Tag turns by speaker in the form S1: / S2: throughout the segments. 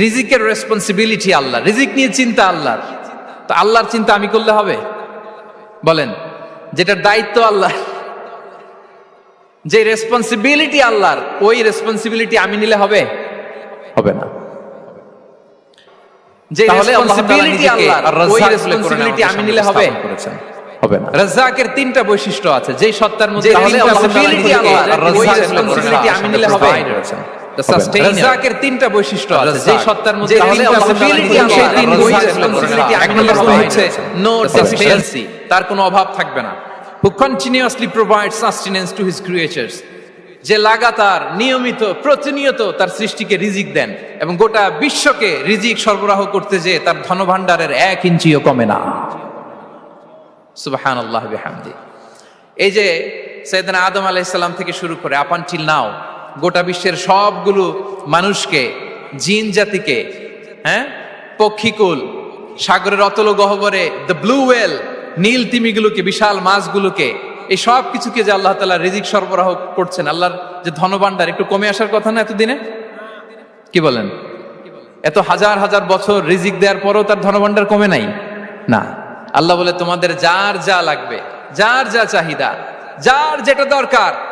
S1: রিজিকের রেসপন্সিবিলিটি আল্লাহ রিজিক নিয়ে চিন্তা আল্লাহর। তো আল্লাহর চিন্তা আমি করলে হবে? বলেন যেটার দায়িত্ব আল্লাহ যে রেসপন্সিবিলিটি আল্লাহর ওই রেসপন্সিবিলিটি আমি নিলে হবে? হবে না। যে রেসপন্সিবিলিটি আল্লাহর ওই রেসপন্সিবিলিটি আমি নিলে হবে?
S2: করেছেন। হবে না।
S1: রাজ্জাকের তিনটা বৈশিষ্ট্য আছে যেই সত্তার মধ্যে
S2: তাআলা
S1: আল্লাহর, ওই
S2: আমাদের
S1: আমি নিলে হবে? রাজ্জাকের তিনটা বৈশিষ্ট্য আছে। সত্তার মধ্যে তিন এক নম্বর হচ্ছে no তার কোনো অভাব থাকবে না। যে লাগাতার নিয়মিত প্রতিনিয়ত তার সৃষ্টিকে রিজিক দেন এবং গোটা বিশ্বকে রিজিক সরবরাহ করতে যে তার ধনভাণ্ডারের এক ইঞ্চিও কমে না। সুবাহান আল্লাহ বিহামদি। এই যে সৈয়দনা আদম আলাইসাল্লাম থেকে শুরু করে আপানটিল নাও গোটা বিশ্বের সবগুলো মানুষকে, জিন জাতিকে হ্যাঁ? পক্ষীকুল, সাগরের অতল গহবরে দ্য ব্লু ওয়েল নীল তিমিগুলোকে, বিশাল মাছগুলোকে, এই সব কিছুকে যে আল্লাহ তালা রিজিক সরবরাহ করছেন, আল্লাহর যে ধনভাণ্ডার, একটু কমে আসার কথা না এতদিনে? কি বলেন? এত হাজার হাজার বছর রিজিক দেওয়ার পরও তার ধনভাণ্ডার কমে নাই? না। আল্লাহ বলে, তোমাদের যার যা লাগবে, যার যা চাহিদা, যার যেটা দরকার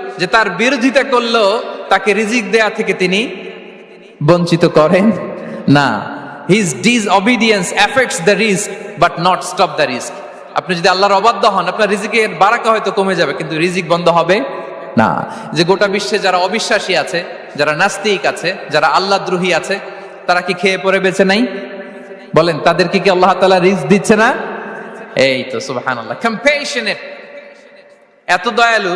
S1: যে তার বিরোধিতা করলেও তাকে রিজিক দেয়া থেকে তিনি বঞ্চিত করেন। না his disobedience affects the রিস্ক বাট নট স্টপ দ্য রিস্ক আপনি যদি আল্লাহর অবাধ্য হন, আপনার রিজিকের বারাকা হয়তো কমে যাবে, কিন্তু রিজিক বন্ধ হবে না। যে গোটা বিশ্বে যারা অবিশ্বাসী আছে, যারা নাস্তিক আছে, যারা আল্লাহ দ্রোহী আছে, তারা কি খেয়ে পরে বেছে নাই? বলেন তাদেরকে কি আল্লাহ তালা রিস্ক দিচ্ছে না? এই তো কম্পেশনেট এত দয়ালু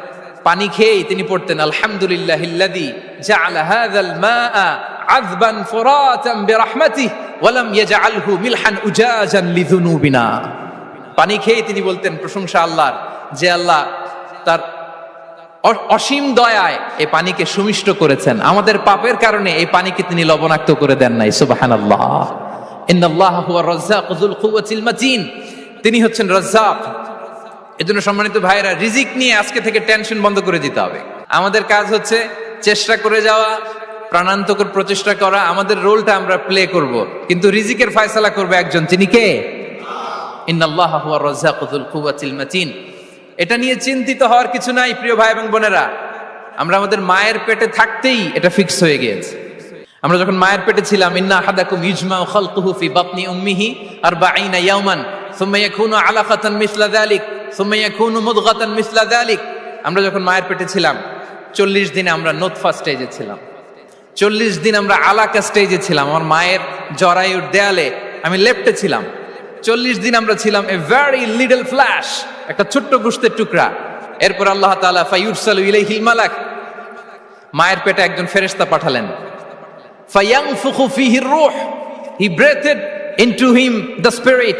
S1: পানি খেয়েই তিনি পড়তেন, আলহামদুলিল্লাহ মিলহান উজাজান পানি খেয়েই তিনি বলতেন, প্রশংসা আল্লাহর, যে আল্লাহ তার অসীম দয়ায় এই পানিকে সুমিষ্ট করেছেন। আমাদের পাপের কারণে এই পানিকে তিনি লবণাক্ত করে দেন নাই। সুবহানাল্লাহ। আল্লাহ তিনি হচ্ছেন রাজ্জাক। এজন্য সম্মানিত ভাইরা রিজিক নিয়ে আজকে থেকে টেনশন বন্ধ করে দিতে হবে। আমাদের কাজ হচ্ছে চেষ্টা করে যাওয়া, প্রাণান্তকর প্রচেষ্টা করা, আমাদের রোলটা আমরা প্লে করব। কিন্তু রিজিকের ফয়সালা করবে একজন, তিনি কে? এটা নিয়ে চিন্তিত হওয়ার কিছু নাই, প্রিয় ভাই এবং বোনেরা। আমরা আমাদের মায়ের পেটে থাকতেই এটা ফিক্স হয়ে গিয়েছে। আমরা যখন মায়ের পেটে ছিলাম, ইন্না আহাদাকুম ইজমাউ খালকুহু ফি বাতনি উম্মিহি আরবাঈনা ইয়াওমান। সুম্মা ইয়াকুনু আলাকাতান মিসলা যালিক সুম্মা ইয়াকুনু মুদগাতান মিসলা যালিক আমরা যখন মায়ের পেটে ছিলাম, চল্লিশ দিনে আমরা নোতফা স্টেজে ছিলাম। চল্লিশ দিন আমরা আলাকা স্টেজে ছিলাম। আমার মায়ের জরায়ুর দেয়ালে আমি লেফটে ছিলাম। চল্লিশ দিন আমরা ছিলাম এ ভেরি লিটল ফ্ল্যাশ একটা ছোট্ট গুস্তের টুকরা। এরপর আল্লাহ তাআলা ফাইউরসালু ইলাইহিল মালাক, মায়ের পেটে একজন ফেরেশতা পাঠালেন। ফাইয়াং ফায়াংফুখু ফিহি রূহ he breathed into him the spirit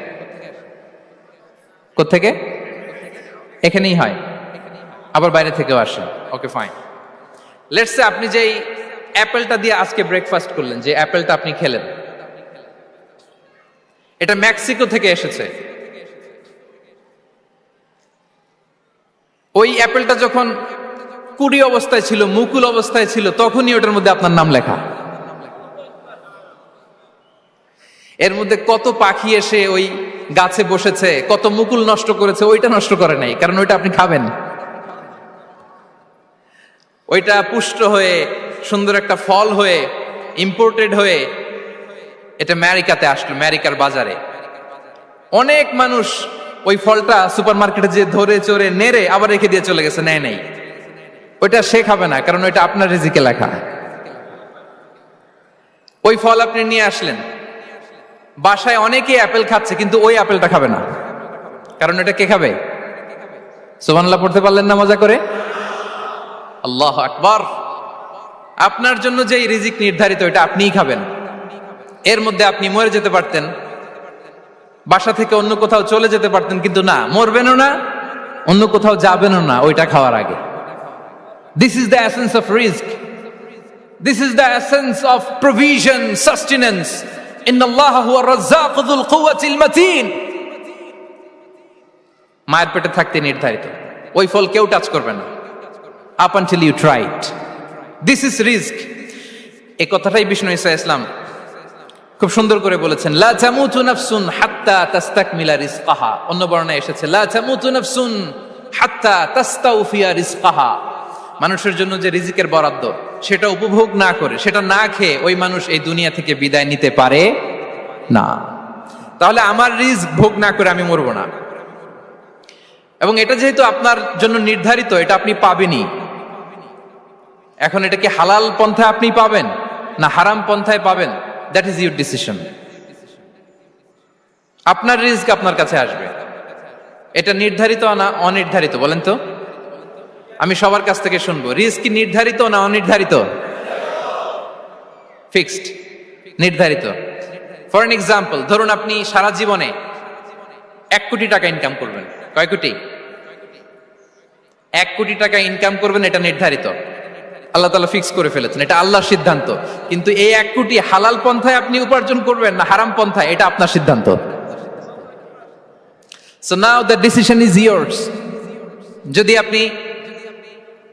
S1: কোত্থেকে? এখানেই হয়। আবার বাইরে থেকেও আসে। ওকে ফাইন লেটস আপনি যেই অ্যাপেলটা দিয়ে আজকে ব্রেকফাস্ট করলেন, যে অ্যাপেলটা আপনি খেলেন। এটা মেক্সিকো থেকে এসেছে। ওই অ্যাপেলটা যখন কুড়ি অবস্থায় ছিল, মুকুল অবস্থায় ছিল, তখনই ওটার মধ্যে আপনার নাম লেখা। এর মধ্যে কত পাখি এসে ওই গাছে বসেছে, কত মুকুল নষ্ট করেছে, ওইটা নষ্ট করে নাই, কারণ ওইটা আপনি খাবেন। ওইটা পুষ্ট হয়ে, সুন্দর একটা ফল হয়ে ইম্পোর্টেড হয়ে, এটা আমেরিকাতে আসলো, আমেরিকার বাজারে। অনেক মানুষ ওই ফলটা সুপার মার্কেটে যে ধরে চড়ে নেড়ে আবার রেখে দিয়ে চলে গেছে, নেয় নাই। ওইটা সে খাবে না, কারণ ওইটা আপনার রিজিকে লেখা। ওই ফল আপনি নিয়ে আসলেন। বাসায় অনেকে অ্যাপেল খাচ্ছে, কিন্তু ওই অ্যাপেলটা খাবে না। কারণ এটা কে খাবে? সুবহানাল্লাহ, পড়তে পারলেন না মজা করে? আল্লাহ আকবার। আপনার জন্য যে রিজিক নির্ধারিত, এটা আপনিই খাবেন। এর মধ্যে আপনি মরে যেতে পারতেন। বাসা থেকে অন্য কোথাও চলে যেতে পারতেন, কিন্তু না, মরবেনও না, অন্য কোথাও যাবেনও না, ওইটা খাওয়ার আগে। This is the essence of risk this is the essence of provision sustenance মায়ের পেটে থাকতে নির্ধারিত। ওই ফল কেউ টাচ করবে না। Up until you try this is risk এই কথাটাই বিষ্ণু ইসা ইসলাম খুব সুন্দর করে বলেছেন, লা তামুতু নাফসুন হাত্তা তাস্তাকমিলা রিজকাহা। অন্য বর্ণনায় এসেছে, লা তামুতু নাফসুন হাত্তা তাস্তাউফিয়া রিজকাহা। মানুষের জন্য যে রিজিকের বরাদ্দ, সেটা উপভোগ না করে, সেটা না খেয়ে ওই মানুষ এই দুনিয়া থেকে বিদায় নিতে পারে না। তাহলে আমার রিস্ক ভোগ না করে আমি মরবো না। এবং এটা যেহেতু আপনার জন্য নির্ধারিত, এটা আপনি পাবেনই। এখন এটা কি হালাল পন্থায় আপনি পাবেন? না হারাম পন্থায় পাবেন? দ্যাট ইজ ইউর ডিসিশন আপনার রিস্ক আপনার কাছে আসবে। এটা নির্ধারিত না অনির্ধারিত, বলেন তো? আমি সবার কাছ থেকে শুনব। রিস্ক কি নির্ধারিত না অনির্ধারিত? ফিক্সড নির্ধারিত। ফর এন এক্সাম্পল ধরুন আপনি সারা জীবনে এক কোটি টাকা ইনকাম করবেন। কয় কোটি? এক কোটি টাকা ইনকাম করবেন, এটা নির্ধারিত। আল্লাহ তালা ফিক্স করে ফেলেছেন, এটা আল্লাহর সিদ্ধান্ত। কিন্তু এই এক কোটি হালাল পন্থায় আপনি উপার্জন করবেন না হারাম পন্থায়, এটা আপনার সিদ্ধান্ত। So now the decision is yours যদি আপনি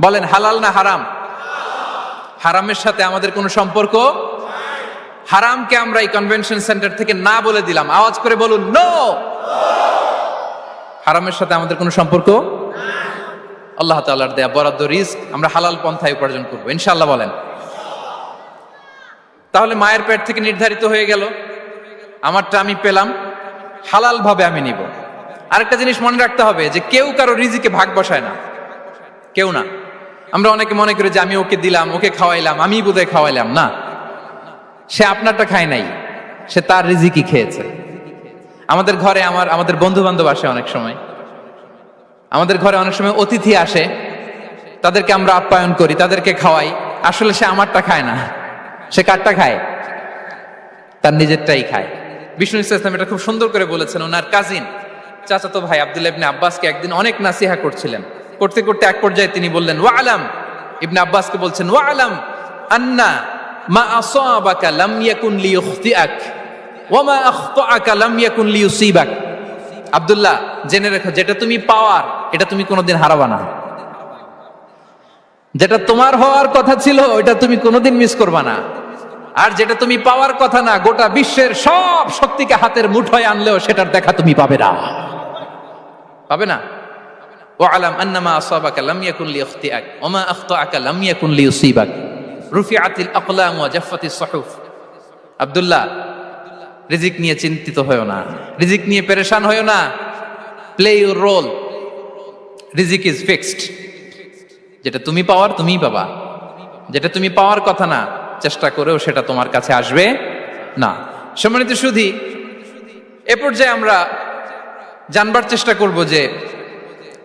S1: বলেন, হালাল না হারাম? হারামের সাথে আমাদের কোনো সম্পর্ক হারামকে আমরা এই কনভেনশন সেন্টার থেকে না বলে দিলাম। আওয়াজ করে বলুন নো হারামের সাথে আমাদের কোনো সম্পর্ক আল্লাহ তাআলার দেয়া বরাদ্দ রিস্ক আমরা হালাল পন্থায় উপার্জন করব। ইনশাল্লাহ বলেন। তাহলে মায়ের পেট থেকে নির্ধারিত হয়ে গেল। আমারটা আমি পেলাম। হালাল ভাবে আমি নিব। আরেকটা জিনিস মনে রাখতে হবে যে কেউ কারও রিজিকে ভাগ বসায় না। কেউ না। আমরা অনেকে মনে করি যে আমি ওকে দিলাম, ওকে খাওয়াইলাম আমি বোধহয় খাওয়াইলাম, না। সে আপনারটা খায় নাই, সে তার রিজিকই খেয়েছে। আমাদের ঘরে আমার, আমাদের বন্ধু বান্ধব আসে অনেক সময়। আমাদের ঘরে অনেক সময় অতিথি আসে, তাদেরকে আমরা আপ্যায়ন করি, তাদেরকে খাওয়াই। আসলে সে আমারটা খায় না, সে কারটা খায়? তার নিজেরটাই খায়। বিষ্ণু ইসলাম এটা খুব সুন্দর করে বলেছেন, ওনার কাজিন চাচাতো ভাই আব্দুল্লাহ আব্বাসকে একদিন অনেক নাসিহা করছিলেন। করতে করতে এক পর্যায়ে তিনি বললেন ওয়া আলাম ইবনে আব্বাসকে বলছেন ওয়া আলাম আন্না মা আসাবাকা লাম ইয়াকুন লিইখতিআক ওয়া মা আখতাআকা লাম ইয়াকুন লিইউসিবাক। আব্দুল্লাহ, জেনে রেখো, যেটা তুমি পাওয়ার, এটা তুমি কোনোদিন হারাবা না। যেটা তোমার হওয়ার কথা ছিল, ওইটা তুমি কোনোদিন মিস করবা না। আর যেটা তুমি পাওয়ার কথা না, গোটা বিশ্বের সব শক্তিকে হাতের মুঠোয় আনলেও সেটার দেখা তুমি পাবে না। পাবে না? ওয়ালাম আন্নামা আসাবাকা লাম ইয়াকুন লিইখতিআক ওয়া মা আখতাআকা লাম ইয়াকুন লিইউসিবাক রুফিআতিল আকলাম ওয়া জাফফাতিস সুহুফ। আব্দুল্লাহ, রিজিক নিয়ে চিন্তিত হয়েও না। রিজিক নিয়ে পেরেশান হয়েও না। প্লে ইউর রোল রিজিক ইজ ফিক্সড যেটা তুমি পাওয়ার, তুমিই পাবা। যেটা তুমি পাওয়ার কথা না, চেষ্টা করেও সেটা তোমার কাছে আসবে না। সম্মানিত সুধী, এ পর্যায়ে আমরা জানবার চেষ্টা করব যে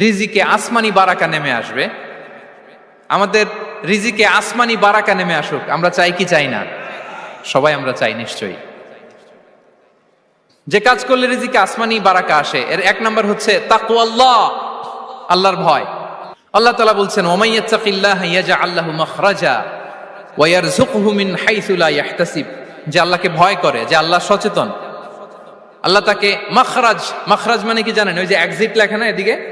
S1: রিজিকে আসমানি বারাকা নেমে আসবে। আমাদের রিজিকে আসমানি বারাকা নেমে আসুক, আমরা চাই কি চাই না? সবাই আমরা চাই, নিশ্চয়ই। যে কাজ করলে রিজিকে আসমানি বারাকা আসে, এর এক নম্বর হচ্ছে তাকু আল্লাহ আল্লাহর ভয়। আল্লাহ তালা বলছেন ইয়াজআল্লাহু মাখরাজা ওয়া ইয়ারযুকহু মিন হাইথু লা ইয়াহতাসিব যে আল্লাহকে ভয় করে, যে আল্লাহ সচেতন। আল্লাহ তাকে মাখরাজ মাখরাজ মানে কি জানেন? ওই যে এক্সিট লেখা না এদিকে?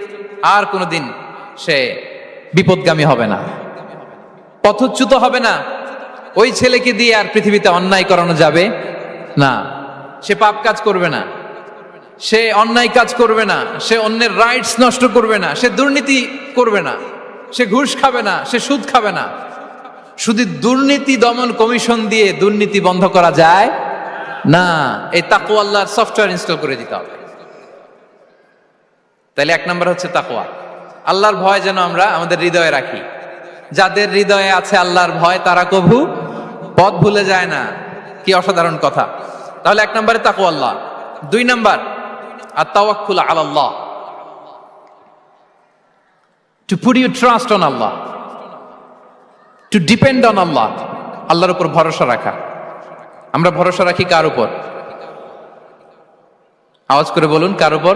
S1: আর কোনোদিন সে বিপদগামী হবে না। পথচ্যুত হবে না। ওই ছেলেকে দিয়ে আর পৃথিবীতে অন্যায় করানো যাবে না। সে পাপ কাজ করবে না। সে অন্যায় কাজ করবে না। সে অন্যের রাইটস নষ্ট করবে না। সে দুর্নীতি করবে না। সে ঘুষ খাবে না। সে সুদ খাবে না। শুধু দুর্নীতি দমন কমিশন দিয়ে দুর্নীতি বন্ধ করা যায় না। এই তাকু সফটওয়্যার ইনস্টল করে দিতে হবে। তাহলে এক নম্বর হচ্ছে তাকওয়া। আল্লাহর ভয় যেন আমরা আমাদের হৃদয়ে রাখি। যাদের হৃদয়ে আছে আল্লাহর ভয়, তারা কভু পথ ভুলে যায় না। কি অসাধারণ কথা। তাহলে এক নম্বরে তাকু আল্লাহ। দুই নম্বর আর তাওয়াক্কুল Allah to put you trust on Allah. To depend on Allah. আল্লাহর উপর ভরসা রাখা। আমরা ভরসা রাখি কার উপর? আওয়াজ করে বলুন, কার উপর?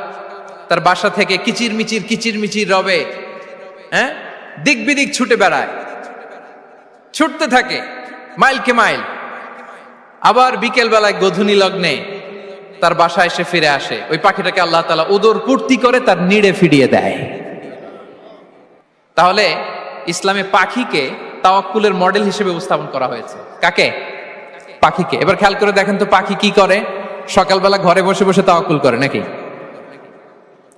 S1: তার বাসা থেকে কিচির মিচির কিচির মিচির রবে হ্যাঁ? দিক বিদিক ছুটে বেড়ায়। ছুটতে থাকে মাইলকে মাইল। আবার বিকেল বেলায় গধুনি লগ্নে তার বাসায় এসে ফিরে আসে। ওই পাখিটাকে আল্লাহ তালা উদর পূর্তি করে তার নিড়ে ফিরিয়ে দেয়। তাহলে ইসলামে পাখিকে তাওয়াক্কুলের মডেল হিসেবে উপস্থাপন করা হয়েছে। কাকে? পাখিকে। এবার খেয়াল করে দেখেন তো পাখি কি করে? সকালবেলা ঘরে বসে বসে তাওয়াক্কুল করে নাকি?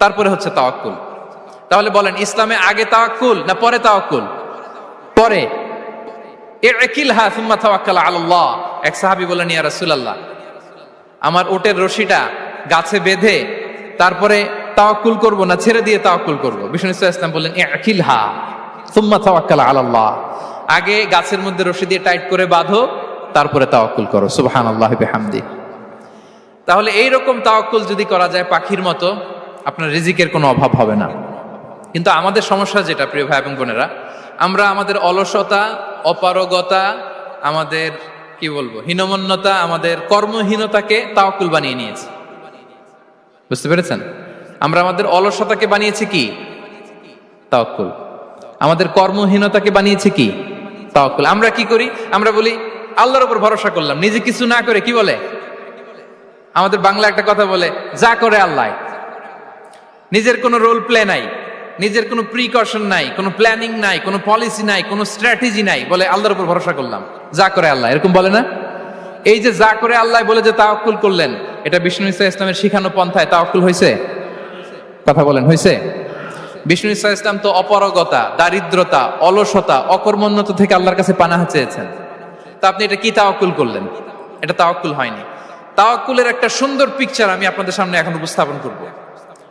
S1: তারপরে হচ্ছে তাওয়াক্কুল। তাহলে বলেন, ইসলামে আগে তাওয়াক্কুল না পরে তাওয়াক্কুল? পরে। ইকিলহা সুম্মা তাওয়াক্কাল আলাল্লাহ। এক সাহাবী বলেন ইয়া রাসূলুল্লাহ, আমার ওটের রশিটা গাছে বেঁধে তারপরে তাওয়াক্কুল করব না, ছেড়ে দিয়ে তাওয়াক্কুল করব? বিষ্ণু ইসলাম বললেন ইকিলহা সুম্মা তাওয়াক্কাল আলাল্লাহ। আগে গাছের মধ্যে রশি দিয়ে টাইট করে বাঁধো, তারপরে তাওয়াক্কুল করো। সুবহানাল্লাহি বিহামদি। তাহলে এই রকম তাওয়াক্কুল যদি করা যায় পাখির মতো আপনার রিজিকের কোনো অভাব হবে না। কিন্তু আমাদের সমস্যা যেটা, প্রিয় ভাই এবং বোনেরা, আমরা আমাদের অলসতা, অপারগতা, আমাদের, কি বলব, হীনমন্যতা, আমাদের কর্মহীনতাকে তাওয়াক্কুল বানিয়ে নিয়েছি। বুঝতে পেরেছেন? আমরা আমাদের অলসতাকে বানিয়েছি কি? তাওয়াক্কুল। আমাদের কর্মহীনতাকে বানিয়েছি কি? তাওয়াক্কুল। আমরা কি করি? আমরা বলি, আল্লাহর উপর ভরসা করলাম, নিজে কিছু না করে কি বলে? আমাদের বাংলা একটা কথা বলে, যা করে আল্লাহ নিজের কোনো রোল প্লে নাই, নিজের কোনো প্রিকশন নাই, কোনো প্ল্যানিং নাই, কোনো পলিসি নাই, কোনো স্ট্র্যাটেজি নাই বলে আল্লাহর উপর ভরসা করলাম। যা করে আল্লাহ, এরকম বলে না? এই যে যা করে আল্লাহ বলে যে তাওয়াক্কুল করলেন, এটা বিষ্ণু ইসা ইসলামের শিখানো পন্থায় তাওয়াক্কুল হয়েছে কথা বলেন হয়েছে বিষ্ণু ইসা ইসলাম তো অপরগতা, দারিদ্রতা, অলসতা, অকর্মণ্যতা থেকে আল্লাহর কাছে পানাহা চেয়েছেন। তা আপনি এটা কি তাওয়াক্কুল করলেন? এটা তাওয়াক্কুল হয়নি। তাওয়াক্কুলের একটা সুন্দর পিকচার আমি আপনাদের সামনে এখন উপস্থাপন করব।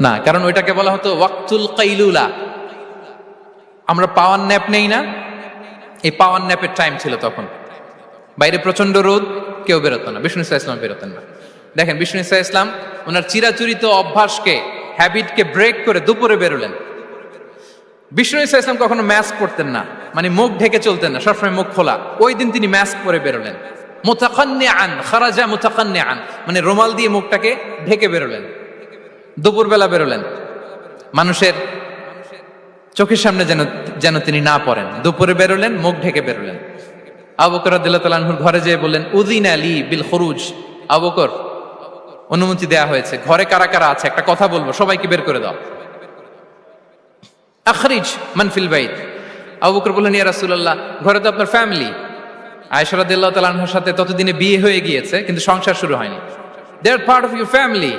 S1: না, কারণ ওইটাকে বলা হতো ওয়াক্তুল কাইলুলা। আমরা পাওয়ার ন্যাপ নেই না? এই পাওয়ার ন্যাপের টাইম ছিল তখন। বাইরে প্রচণ্ড রোদ, কেউ বেরোতো না। বিষ্ণু ইসলাম বেরোতেন না। দেখেন, বিষ্ণু ইসলাম, ওনার চিরাচরিত অভ্যাসকে হ্যাবিটকে ব্রেক করে দুপুরে বেরোলেন। বিষ্ণু ইসলাম ইসলাম কখনো ম্যাস্ক পরতেন না। মানে মুখ ঢেকে চলতেন না, সবসময় মুখ খোলা। ওই দিন তিনি ম্যাস্ক পরে বেরোলেন। মোতাকান্নে আন খারাজা মোতাকান্নে আন মানে রোমাল দিয়ে মুখটাকে ঢেকে বেরোলেন। দুপুরবেলা বেরোলেন। মানুষের চোখের সামনে যেন যেন তিনি না পড়েন। দুপুরে বেরোলেন, মুখ ঢেকে বেরোলেন। আবকর আদিল্লাহুর ঘরে যেয়ে বললেন উদিন আলী বিল খরুজ। আবকর অনুমতি দেয়া হয়েছে। ঘরে কারা কারা আছে? একটা কথা বলব, সবাইকে বের করে দাও। আখরিজ মানফিল বাইত। আবু বকর বললেন, ইয়া রাসূলুল্লাহ, ঘরে তো আপনার ফ্যামিলি। তাআলা সাথে ততদিনে বিয়ে হয়ে গিয়েছে, কিন্তু সংসার শুরু হয়নি। They are part of your family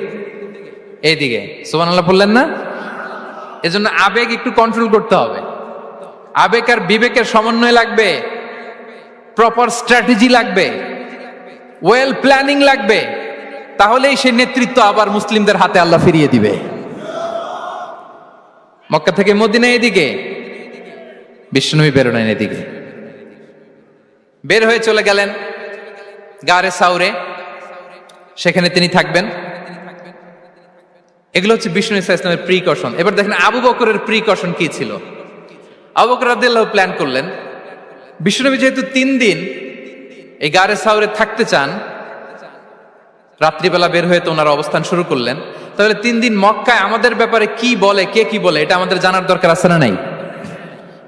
S1: এইদিকে সোমান আল্লাহ বললেন না? এজন্য আবেগ একটু কন্ট্রোল করতে হবে। আবেগ আর বিবেকের সমন্বয় লাগবে। প্রপার স্ট্র্যাটেজি লাগবে। ওয়েল প্ল্যানিং লাগবে। তাহলেই সে নেতৃত্ব আবার মুসলিমদের হাতে আল্লাহ ফিরিয়ে দিবে। মক্কা থেকে মদিনা এদিকে বিষ্ণুই বেরোলেন এদিকে। বের হয়ে চলে গেলেন গারে সাউরে। সেখানে তিনি থাকবেন। এগুলো হচ্ছে বিষ্ণু ইসা ইসলামের প্রিকশন এবার দেখেন আবু বকরের প্রিকশন কি ছিল? আবু বকর রাদিয়াল্লাহু প্ল্যান করলেন বিষ্ণুনবী যেহেতু তিন দিন এই গারে সাউরে থাকতে চান, রাত্রিবেলা বের হয়ে তো ওনারা অবস্থান শুরু করলেন। তাহলে তিন দিন মক্কায় আমাদের ব্যাপারে কি বলে, কে কি বলে, এটা আমাদের জানার দরকার আছে না নাই?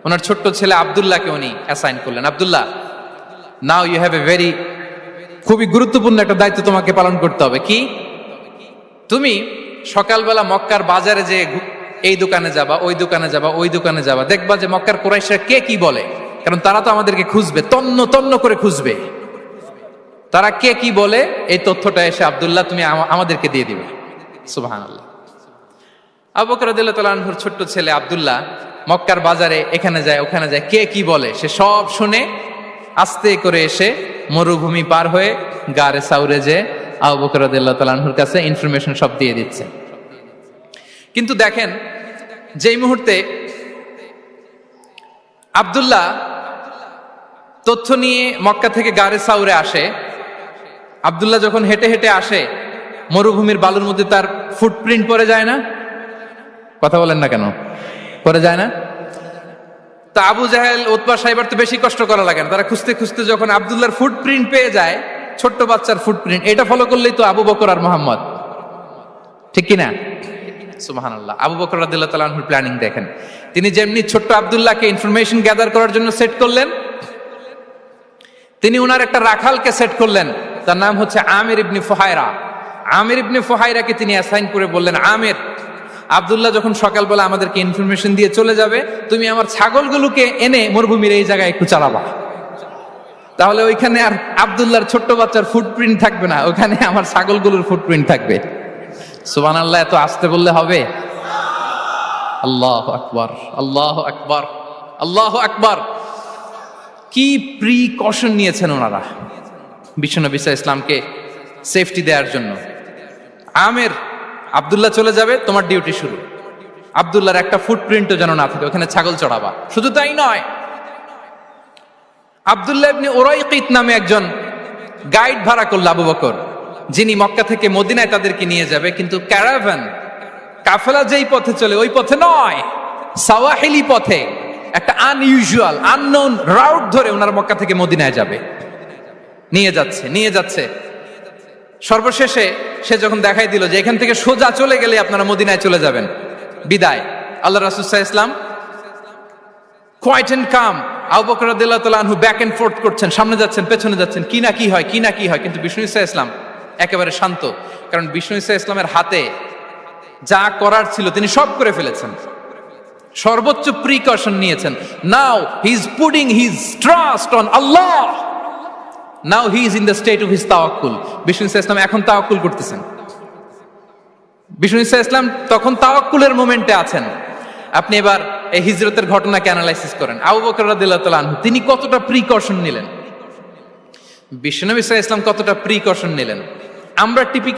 S1: ওনার ছোট্ট ছেলে আবদুল্লাহকে উনি অ্যাসাইন করলেন। Abdullah now you have a very খুবই গুরুত্বপূর্ণ একটা দায়িত্ব তোমাকে পালন করতে হবে। কি? তুমি সকালবেলা মক্কার বাজারে যে এই দোকানে যাবা, ওই দোকানে যাবা, ওই দোকানে যাবা, দেখবা যে মক্কার কোরাইশরা কে কি বলে? কারণ তারা তো আমাদেরকে খুঁজবে, তন্ন তন্ন করে খুঁজবে। তারা কে কি বলে? এই তথ্যটা এসে আব্দুল্লাহ, তুমি আমাদেরকে দিয়ে দিবে। সুবাহান আল্লাহ আবকরাদুল্লাহ ছোট্ট ছেলে আব্দুল্লাহ মক্কার বাজারে এখানে যায়, ওখানে যায়, কে কি বলে? সে সব শুনে আস্তে করে এসে মরুভূমি পার হয়ে গারে সাউরে যে আবু বকরাদুল্লাহ তালাহুর কাছে ইনফরমেশন সব দিয়ে দিচ্ছে। কিন্তু দেখেন, যেই মুহূর্তে আব্দুল্লাহ তথ্য নিয়ে মক্কা থেকে গারে সাউরে আসে, আব্দুল্লাহ যখন হেঁটে হেঁটে আসে, মরুভূমির বালুর মধ্যে তার ফুটপ্রিন্ট পরে যায় না? কথা বলেন না কেন? পরে যায় না? তা আবু জাহেল উৎপা সাহেবার তো বেশি কষ্ট করা লাগে না। তারা খুঁজতে খুঁজতে যখন আবদুল্লাহর ফুটপ্রিন্ট পেয়ে যায় ছোট্ট বাচ্চার ফুটপ্রিন্ট এটা ফলো করলেই তো আবু বকর আর মোহাম্মদ। ঠিক কিনা? সুবাহান আল্লাহ আবু বকর রাদিল্লাহ তালাহুর প্ল্যানিং দেখেন। তিনি যেমনি ছোট্ট আবদুল্লাহকে ইনফরমেশন গ্যাদার করার জন্য সেট করলেন, তিনি উনার একটা রাখালকে সেট করলেন। তার নাম হচ্ছে আমির ইবনি ফোহায়রা আমির ইবনি ফোহায়রাকে তিনি অ্যাসাইন করে বললেন, আমির, আবদুল্লাহ যখন সকালবেলা আমাদেরকে ইনফরমেশন দিয়ে চলে যাবে, তুমি আমার ছাগলগুলোকে এনে মরুভূমির এই জায়গায় একটু চালাবা। তাহলে ওইখানে আর আবদুল্লাহর ছোট্ট বাচ্চার ফুটপ্রিন্ট থাকবে না। ওখানে আমার ছাগলগুলোর ফুটপ্রিন্ট থাকবে। সুবান আল্লাহ এত আসতে বললে হবে? আল্লাহ আকবর আল্লাহ আকবর আল্লাহ আকবর। কি প্রিকশন নিয়েছেন ওনারা? বিশ্বনবী ইসা ইসলামকে সেফটি দেওয়ার জন্য। আমের, আবদুল্লাহ চলে যাবে, তোমার ডিউটি শুরু। আবদুল্লাহর একটা ফুটপ্রিন্টও যেন না থাকে, ওখানে ছাগল চড়াবা। শুধু তাই নয় আবদুল্লাহ ইবনে ওরাইকিত নামে একজন গাইড ভাড়া করল আবু বকর। যিনি মক্কা থেকে মদিনায় তাদেরকে নিয়ে যাবে, কিন্তু ক্যারাভ্যান কাফেলা যেই পথে চলে, ওই পথে নয়। সাওয়াহিলি পথে, একটা আনইউজুয়াল আননোন রাউট ধরে ওনার মক্কা থেকে মদিনায় যাবে। নিয়ে যাচ্ছে নিয়ে যাচ্ছে। সর্বশেষে সে যখন দেখাই দিল যে এখান থেকে সোজা চলে গেলে আপনারা মদিনায় চলে যাবেন। বিদায়। আল্লাহ রাসুসাহ ইসলাম quiet and calm Abu Bakr রাদিয়াল্লাহু আনহু ব্যাক এন্ড ফোর্থ করছেন, সামনে যাচ্ছেন, পেছনে যাচ্ছেন, কি না কি হয়, কি না কি হয়, কিন্তু বিষ্ণু ইসা ইসলাম একেবারে শান্ত। কারণ বিষ্ণু ইসা ইসলামের হাতে যা করার ছিল তিনি সব করে ফেলেছেন। সর্বোচ্চ প্রিকশন নিয়েছেন। Now he is putting his trust on Allah now he is in the state of his তাওয়াক্কুল বিষ্ণু ইসা ইসলাম এখন তাওয়াক্কুল করতেছেন। বিষ্ণু ইসা ইসলাম তখন তাওয়াক্কুলের মোমেন্টে আছেন। আপনি এবার এই হিজরতের ঘটনাকে অ্যানালাইসিস করেন? আবু বকর রাদিয়াল্লাহু আনহু, তিনি কতটা প্রিকশন নিলেন? ইসা ইসলাম কতটা প্রিকশন নিলেন? আমরা টিপিক্যাল